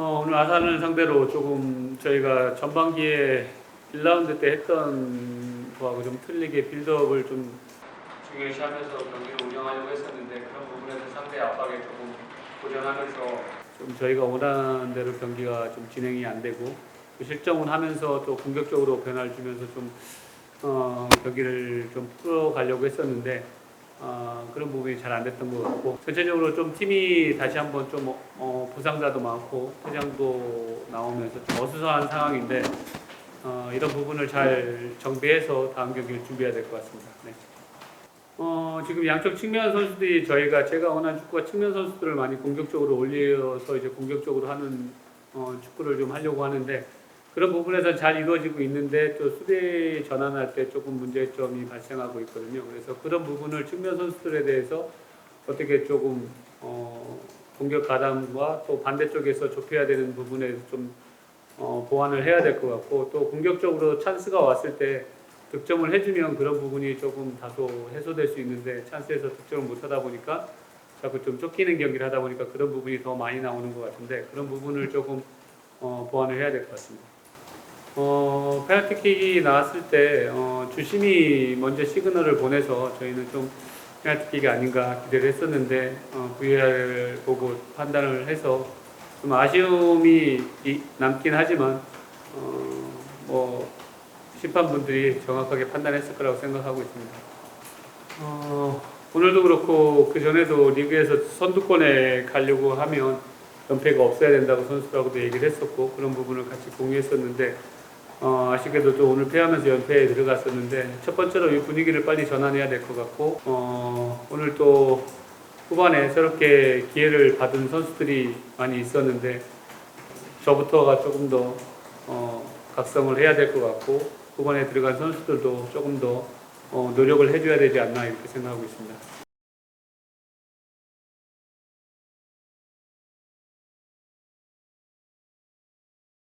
어, 오늘 아산을 상대로 조금 저희가 전반기에 1라운드 때 했던 거하고 좀 틀리게 빌드업을 좀 중요시하면서 경기를 운영하려고 했었는데 그런 부분에서 상대 압박에 조금 고전하면서 좀 저희가 원하는 대로 경기가 좀 진행이 안 되고 또 실점을 하면서 또 공격적으로 변화를 주면서 좀 어, 경기를 좀 풀어가려고 했었는데 어, 그런 부분이 잘 안 됐던 것 같고 전체적으로 좀 팀이 다시 한번 좀 어, 부상자도 많고 퇴장도 나오면서 좀 어수선한 상황인데 어, 이런 부분을 잘 정비해서 다음 경기를 준비해야 될 것 같습니다. 네. 어, 지금 양쪽 측면 선수들이 저희가 제가 원하는 축구가 측면 선수들을 많이 공격적으로 올려서 이제 공격적으로 하는 어, 축구를 좀 하려고 하는데 그런 부분에서 잘 이루어지고 있는데 또 수비 전환할 때 조금 문제점이 발생하고 있거든요. 그래서 그런 부분을 측면 선수들에 대해서 어떻게 조금 어, 공격 가담과 또 반대쪽에서 좁혀야 되는 부분에 좀 어, 보완을 해야 될 것 같고 또 공격적으로 찬스가 왔을 때 득점을 해주면 그런 부분이 조금 다소 해소될 수 있는데 찬스에서 득점을 못하다 보니까 자꾸 좀 쫓기는 경기를 하다 보니까 그런 부분이 더 많이 나오는 것 같은데 그런 부분을 조금 어, 보완을 해야 될 것 같습니다. 어, 페널티킥이 나왔을 때 어, 주심이 먼저 시그널을 보내서 저희는 좀 페널티킥이 아닌가 기대를 했었는데 어, VAR 보고 판단을 해서 좀 아쉬움이 이- 남긴 하지만 어, 뭐 심판분들이 정확하게 판단했을 거라고 생각하고 있습니다. 어, 오늘도 그렇고 그 전에도 리그에서 선두권에 가려고 하면 연패가 없어야 된다고 선수들하고도 얘기를 했었고 그런 부분을 같이 공유했었는데 어, 아쉽게도 또 오늘 패하면서 연패에 들어갔었는데 첫 번째로 이 분위기를 빨리 전환해야 될 것 같고 어, 오늘 또 후반에 새롭게 기회를 받은 선수들이 많이 있었는데 저부터가 조금 더 어, 각성을 해야 될 것 같고 후반에 들어간 선수들도 조금 더 어, 노력을 해줘야 되지 않나 이렇게 생각하고 있습니다.